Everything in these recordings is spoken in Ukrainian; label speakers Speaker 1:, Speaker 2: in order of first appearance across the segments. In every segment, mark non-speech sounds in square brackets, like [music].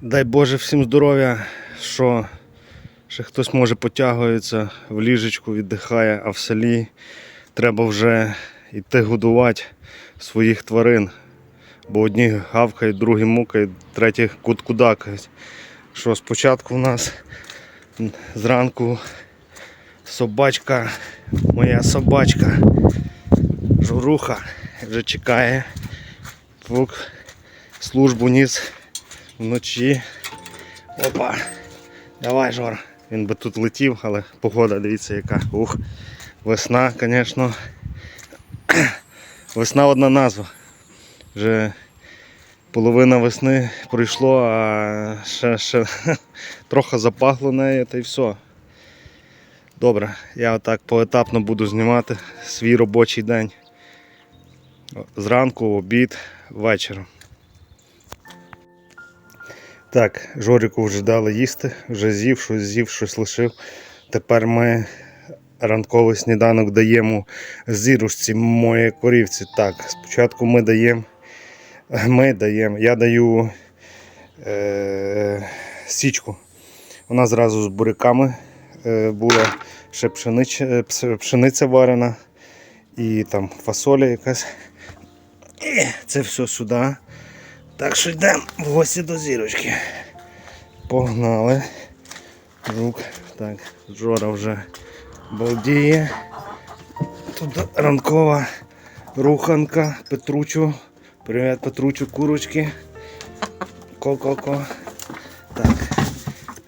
Speaker 1: Дай Боже всім здоров'я, що ще хтось може потягується в ліжечку, віддихає, а в селі треба вже йти годувати своїх тварин. Бо одні гавкають, другі мукають, треті куткудакають. Що спочатку у нас зранку собачка, моя собачка, журуха вже чекає. Звук службу ніс вночі. Опа. Давай, Жор. Він би тут летів, але погода, дивіться яка. Ух. Весна, звісно. [clears throat] Весна одна назва. Вже половина весни пройшло, а ще, ще [laughs] трохи запахло нею та й все. Добре, я отак поетапно буду знімати свій робочий день. Зранку, обід, вечором. Так, Жоріку вже дали їсти, вже з'їв, щось з'їв, щось лишив. Тепер ми ранковий сніданок даємо зірушці моєї корівці. Так, спочатку ми даємо. Ми даємо. Я даю е, січку. Вона зразу з буряками е, була ще пшенич, е, пшениця варена і там фасоля якась. І це все сюди. Так що йдемо в гості до зірочки. Погнали. Рук. Так, Жора вже балдіє. Тут ранкова руханка Петручу. Привіт, Петручу, курочки. Ко-ко-ко. Так,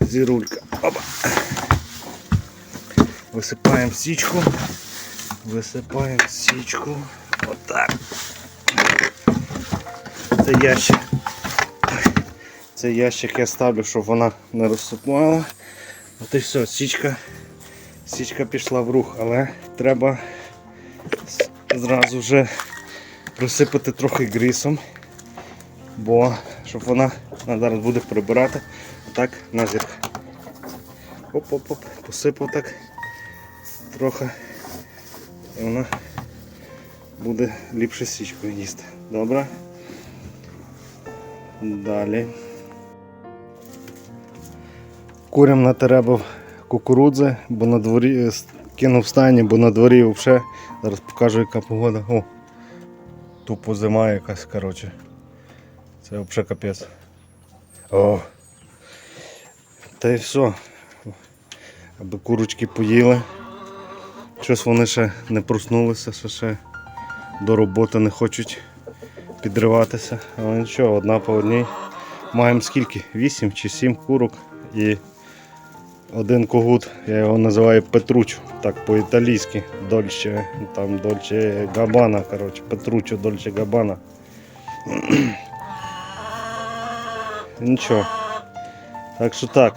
Speaker 1: зірулька. Опа. Висипаємо січку. Висипаємо січку. Отак. Це ящик. Це ящик я ставлю, щоб вона не розсипала. От і все, січка. Січка пішла в рух, але треба зразу вже присипати трохи грісом, бо щоб вона, вона зараз буде прибирати так на зірка. Оп-оп-оп, посипав так трохи. І вона буде ліпше січкою їсти. Добре? Далі. Курям натеребив кукурудзи, бо на дворі е, кинув стані, бо на дворі взагалі. Зараз покажу, яка погода. О, тупо зима якась, коротше. Це взагалі капець. О. Та й все. Аби курочки поїли. Щось вони ще не проснулися, що ще до роботи не хочуть підриватися. Але нічого, одна по одній. Маємо скільки? 8 чи 7 курок і один когут, я його називаю Петручо, так по-італійськи. Дольче, там Дольче Габана, коротше, Петручо, Дольче Габана. Нічого. Так що так.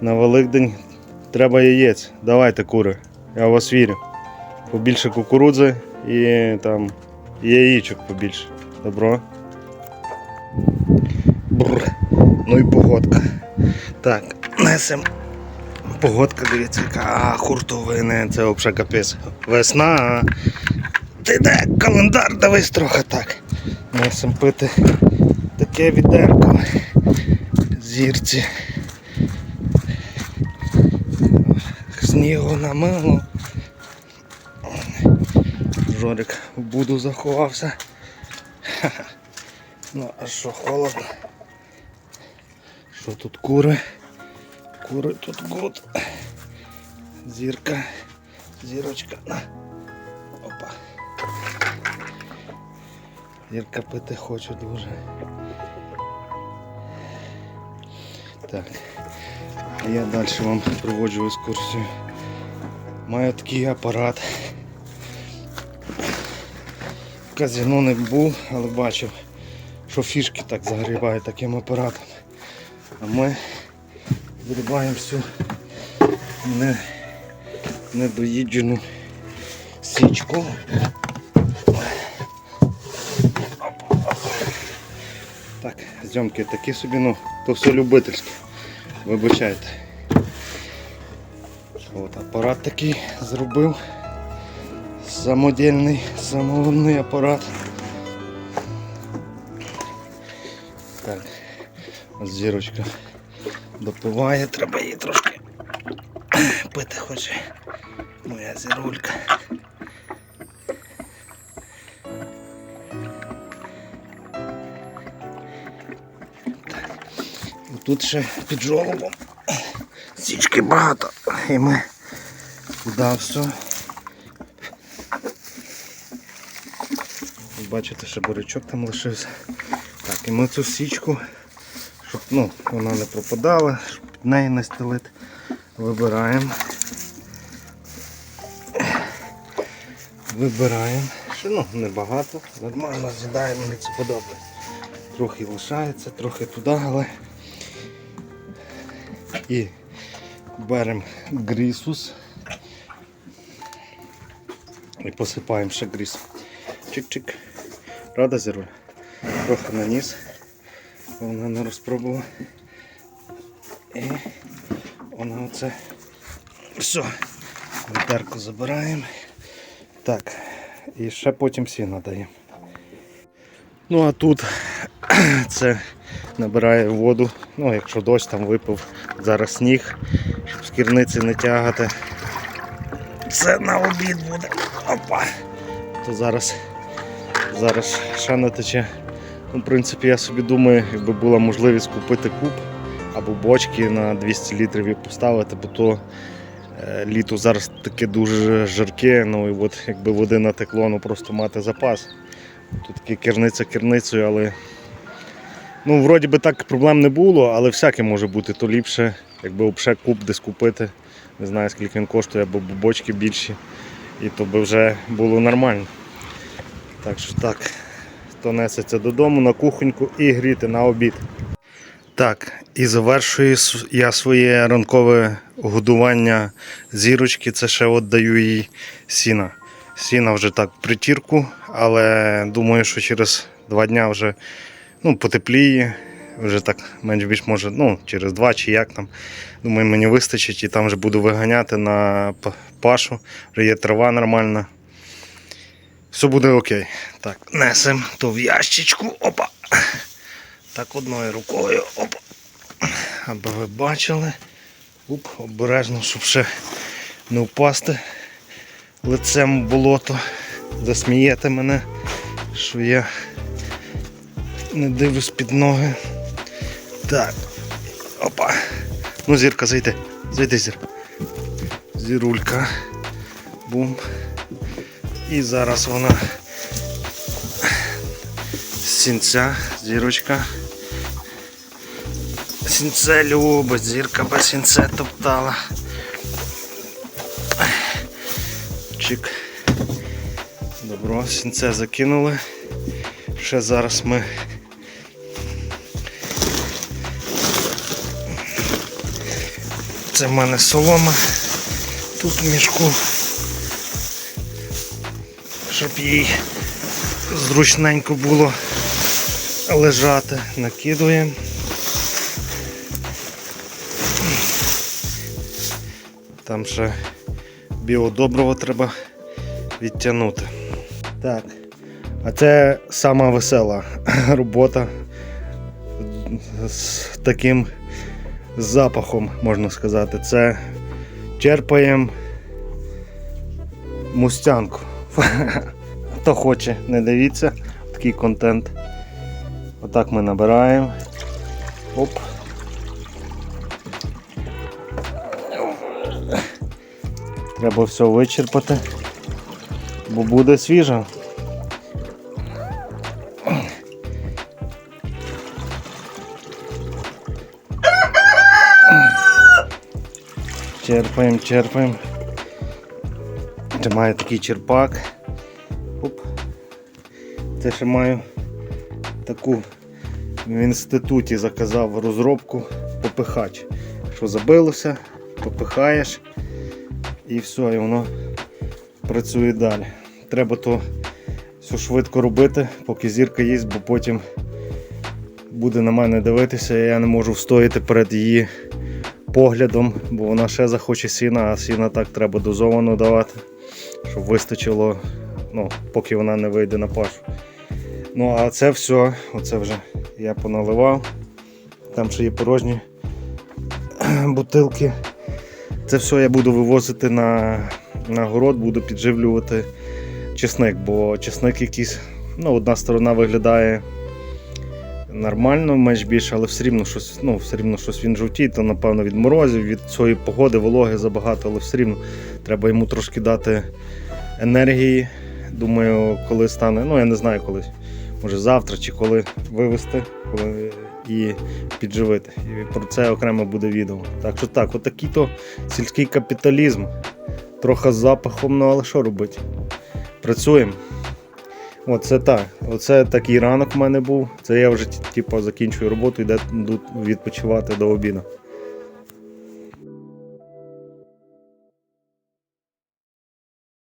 Speaker 1: На Великдень треба яєць. Давайте кури. Я в вас вірю. Побільше кукурудзи і там і яєчок побільше. Добро. Бррр. Ну і погодка. Так, несем. Погодка, дивіться, яка хуртовини, це взагалі капець. Весна. Ти де календар дивись трохи так. Несем пити таке відерко. Зірці. Снігу намило. Жорик в буду заховався. Ха-ха. [laughs] Ну, а що, холодно? Що тут кури? Кури тут гуд. Зірка. Зірочка. Опа. Зірка пити хоче дуже. Так. Я далі вам проводжу екскурсію. Маю такий апарат. В казино не був, але бачив, що фішки так загрібають таким апаратом. А ми зрібаємо всю не, недоїджену січку. Так, зйомки такі собі, ну, то все любительське. Вибачайте. От апарат такий зробив. Самодільний, самовольний апарат. Так. Зірочка допиває, треба її трошки пити хоче. Моя зірулька. Тут ще під жолобом січки багато. І ми туди все. Бачите, що бурячок там лишився. Так, і ми цю січку, щоб ну, вона не пропадала, щоб під неї не стелити, вибираємо. Вибираємо. Ще ну, небагато, нормально з'їдаємо, мені це подобається. Трохи лишається, трохи туди, але і беремо грісус і посипаємо ще гріс. Чик-чик. Правда, зіруль? Трохи наніс. Вона не розпробувала. І вона оце. Все. Відерку забираємо. Так. І ще потім сіна даємо. Ну а тут [clears throat] це набирає воду. Ну, якщо дощ там випав, зараз сніг, щоб з керниці не тягати. Це на обід буде. Опа. То зараз, зараз ще натече. Ну, в принципі, я собі думаю, якби була можливість купити куб або бочки на 200 літрів і поставити, бо то е, літо зараз таке дуже жарке, ну і от якби води натекло, ну просто мати запас. Тут таки керниця керницею, але ну, вроді би так проблем не було, але всяке може бути, то ліпше, якби взагалі куб десь купити. Не знаю скільки він коштує, або бочки більші. І то би вже було нормально. Так що так, то несеться додому на кухоньку і гріти на обід. Так, і завершую я своє ранкове годування зірочки. Це ще от їй сіна. Сіна вже так в притірку, але думаю, що через два дня вже ну, потепліє. Вже так менш-більш може, ну, через два чи як там. Думаю, мені вистачить і там вже буду виганяти на пашу. Вже є трава нормальна. Все буде окей. Так, несемо то в ящичку. Опа. Так одною рукою. Опа. Аби ви бачили. Уп, обережно, щоб ще не впасти лицем в болото. Засмієте мене, що я не дивлюсь під ноги. Так. Опа. Ну, зірка, зайди. Зайди, зір. Зірулька. Бум. І зараз вона сінця, зірочка. Сінце любить, зірка без сінце топтала. Чик. Добро, сінце закинули. Ще зараз ми Це в мене солома тут в мішку, щоб їй зручненько було лежати. Накидуємо. Там ще біодоброго треба відтягнути. Так. А це сама весела [laughs] робота з таким запахом, можна сказати. Це черпаємо мустянку. Хто хоче, не дивіться, такий контент. Отак ми набираємо. Оп. Треба все вичерпати, бо буде свіжа. Черпаємо, черпаємо. Маю такий черпак. Оп. Це ще маю таку в інституті заказав розробку попихач. Що забилося, попихаєш і все, і воно працює далі. Треба то все швидко робити, поки зірка їсть, бо потім буде на мене дивитися, і я не можу встояти перед її поглядом, бо вона ще захоче сіна, а сіна так треба дозовано давати, щоб вистачило, ну, поки вона не вийде на пашу. Ну, а це все, оце вже я поналивав. там ще є порожні [clears throat] бутилки. Це все я буду вивозити на, на город, буду підживлювати чесник, бо чесник якийсь, ну, одна сторона виглядає нормально, менш більше, але все рівно щось, ну, все рівно щось він жовтіє, то напевно від морозів, від цієї погоди, вологи забагато, але все рівно треба йому трошки дати енергії. Думаю, коли стане, ну я не знаю коли, може завтра чи коли вивезти коли, і підживити. І про це окремо буде відео. Так що так, отакий то сільський капіталізм. Трохи з запахом, ну але що робити? Працюємо. Оце так. Оце такий ранок в мене був. Це я вже типу, закінчую роботу, йду відпочивати до обіду.